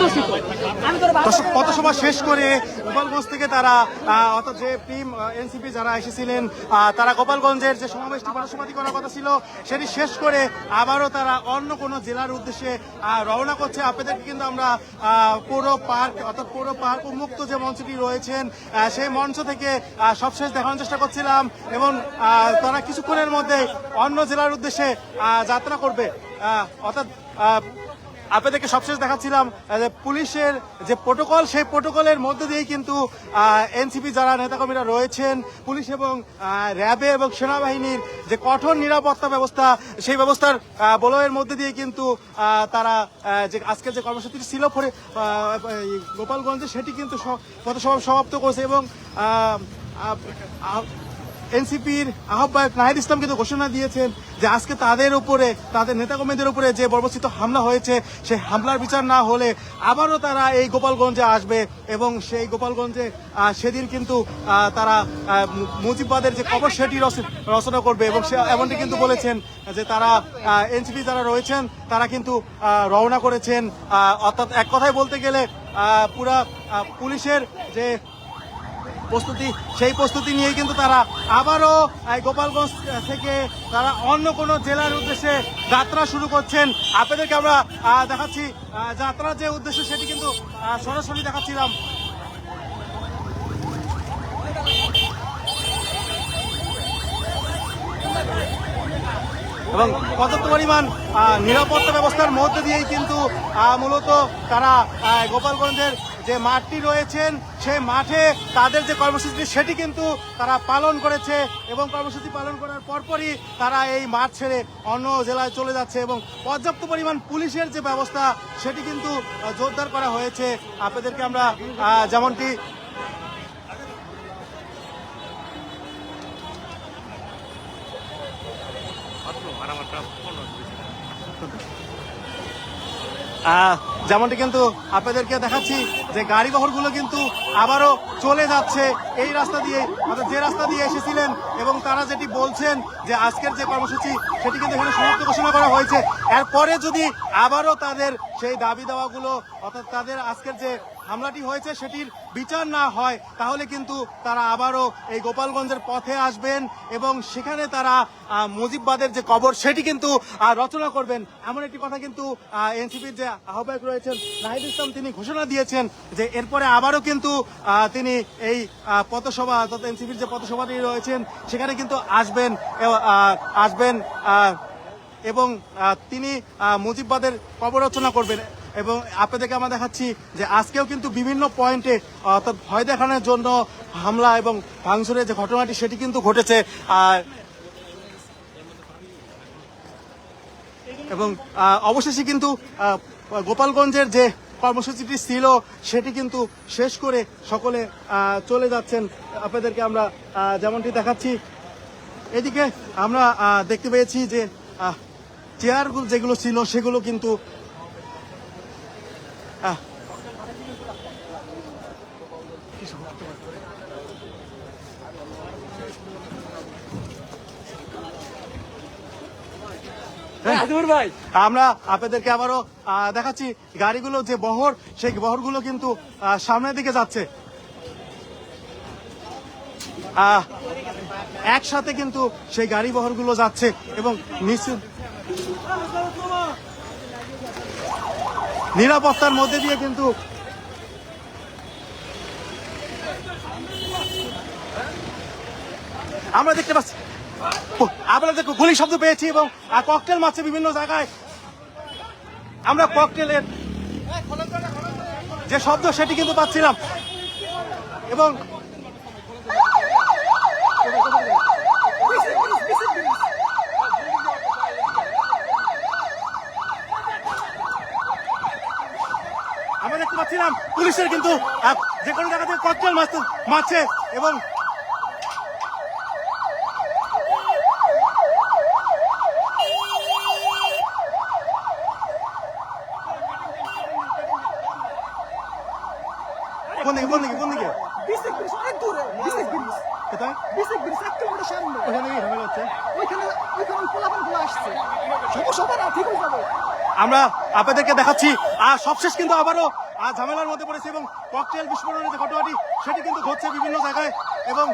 দূষিত পথসভা শেষ করে গোপালগঞ্জ থেকে তারা অর্থাৎ যে টিম এনসিপি যারা এসেছিলেন তারা গোপালগঞ্জের যে সমাবেশটি পথসভাটি করার কথা ছিল, সেটি শেষ করে আবারও তারা অন্য কোনো জেলার উদ্দেশ্যে রওনা করছে। আপনাদেরকে কিন্তু আমরা পৌর পার্ক, অর্থাৎ পৌর পার্ক উন্মুক্ত যে মঞ্চটি রয়েছেন সেই মঞ্চ থেকে সবশেষ দেখানোর চেষ্টা করছিলাম এবং তারা কিছুক্ষণের মধ্যে অন্য জেলার উদ্দেশ্যে যাত্রা করবে। অর্থাৎ আপনাদেরকে সবশেষ দেখাচ্ছিলাম যে পুলিশের যে প্রোটোকল, সেই প্রোটোকলের মধ্যে দিয়েই কিন্তু এনসিপি যারা নেতাকর্মীরা রয়েছেন, পুলিশ এবং র্যাবে এবং সেনাবাহিনীর যে কঠোর নিরাপত্তা ব্যবস্থা, সেই ব্যবস্থার বলয়ের মধ্যে দিয়ে কিন্তু তারা যে আজকের যে কর্মসূচি ছিল পরে গোপালগঞ্জে, সেটি কিন্তু পথসভা সমাপ্ত করেছে এবং এনসিপির আহ্বায়ক নাহিদ ইসলাম কিন্তু ঘোষণা দিয়েছেন যে আজকে তাদের উপরে তাদের নেতাকর্মীদের উপরে যে বর্বস্থিত হামলা হয়েছে সেই হামলার বিচার না হলে আবারও তারা এই গোপালগঞ্জে আসবে এবং সেই গোপালগঞ্জে সেদিন কিন্তু তারা আহ, মু- মুজিববাদের যে কবর সেটি রচ- রচনা করবে এবং সে এমনটি কিন্তু বলেছেন যে তারা এনসিপি যারা রয়েছেন তারা কিন্তু রওনা করেছেন অর্থাৎ এক কথায় বলতে গেলে পুরা পুলিশের যে প্রস্তুতি, সেই প্রস্তুতি নিয়ে কিন্তু তারা আবারও গোপালগঞ্জ থেকে তারা অন্য কোনো জেলার উদ্দেশ্যে যাত্রা শুরু করছেন। আপনাদেরকে আমরা দেখাচ্ছি যাত্রার যে উদ্দেশ্য সেটি কিন্তু সরাসরি দেখাচ্ছিলাম। এবং পর্যাপ্ত পরিমাণ নিরাপত্তা ব্যবস্থার মধ্যে দিয়েই কিন্তু মূলত তারা গোপালগঞ্জের যে মাঠটি রয়েছেন সেই মাঠে তাদের যে কর্মসূচি সেটি কিন্তু তারা পালন করেছে এবং কর্মসূচি পালন করার পরপরই তারা এই মাঠ ছেড়ে অন্য জেলায় চলে যাচ্ছে এবং পর্যাপ্ত পরিমাণ পুলিশের যে ব্যবস্থা সেটি কিন্তু জোরদার করা হয়েছে। আপনাদেরকে আমরা আহ, যেমনটি আহ, যেমনটি কিন্তু আপনাদেরকে দেখাচ্ছি যে গাড়ি বহরগুলো কিন্তু আবারও চলে যাচ্ছে এই রাস্তা দিয়ে, অর্থাৎ যে রাস্তা দিয়ে এসেছিলেন এবং তারা যেটি বলছেন যে আজকের যে কর্মসূচি সেটি কিন্তু এখানে সমাপ্ত ঘোষণা করা হয়েছে। এরপরে যদি আবারও তাদের সেই দাবি দেওয়াগুলো, অর্থাৎ তাদের আজকের যে হামলাটি হয়েছে, সেটির বিচার না হয়, তাহলে কিন্তু তারা আবারও এই গোপালগঞ্জের পথে আসবেন এবং সেখানে তারা মুজিববাদের যে কবর, সেটি কিন্তু রচনা করবেন। এমন একটি কথা কিন্তু এনসিপির যে আহ্বায়ক রয়েছেন নাহিদ ইসলাম, তিনি ঘোষণা দিয়েছেন যে এরপরে আবারও কিন্তু তিনি এই পথসভা, অর্থাৎ এনসিপির যে পথসভাটি রয়েছেন, সেখানে কিন্তু আসবেন আসবেন এবং তিনি মুজিববাদের কবর রচনা করবেন। এবং আপনাদেরকে আমরা দেখাচ্ছি যে আজকেও কিন্তু বিভিন্ন পয়েন্টে, অর্থাৎ ভয় দেখানোর জন্য হামলা এবং ভাঙচুরের যে ঘটনাটি, সেটি কিন্তু ঘটেছে। আর এবং অবশেষে কিন্তু গোপালগঞ্জের যে কর্মসূচিটি ছিল, সেটি কিন্তু শেষ করে সকলে চলে যাচ্ছেন। আপনাদেরকে আমরা যেমনটি দেখাচ্ছি, এদিকে আমরা দেখতে পেয়েছি যে চেয়ারগুলো যেগুলো ছিল, সেগুলো কিন্তু আমরা আপনাদেরকে আবারও দেখাচ্ছি গাড়িগুলো, যে বহর, সেই বহরগুলো কিন্তু সামনের দিকে যাচ্ছে। একসাথে কিন্তু সেই গাড়ি বহরগুলো যাচ্ছে এবং নিশ্চিত নিরাপত্তার মধ্যে দিয়ে কিন্তু আমরা দেখতে পাচ্ছি। আমরা দেখো, গুলি শব্দ পেয়েছি এবং ককটেল মারছে বিভিন্ন জায়গায়। আমরা ককটেলের যে শব্দ, সেটি কিন্তু পাচ্ছিলাম। এবং আমরা দেখতে পাচ্ছিলাম পুলিশের কিন্তু যে কোনো জায়গা থেকে ককটেল মারছে মারছে এবং এক কিলোমিটার সামনে। ওখানে কি ঝামেলা হচ্ছে। ওইখানে ওইখানে পোলাপানগুলো আসছে। সমস্যা হবে না ঠিক হয়ে যাবে। আমরা আপনাদেরকে দেখাচ্ছি আর সবশেষ কিন্তু আবারও ঝামেলার মধ্যে পড়েছে এবং ককটেল বিস্ফোরণের যে ঘটনাটি সেটি কিন্তু ঘটছে বিভিন্ন জায়গায় এবং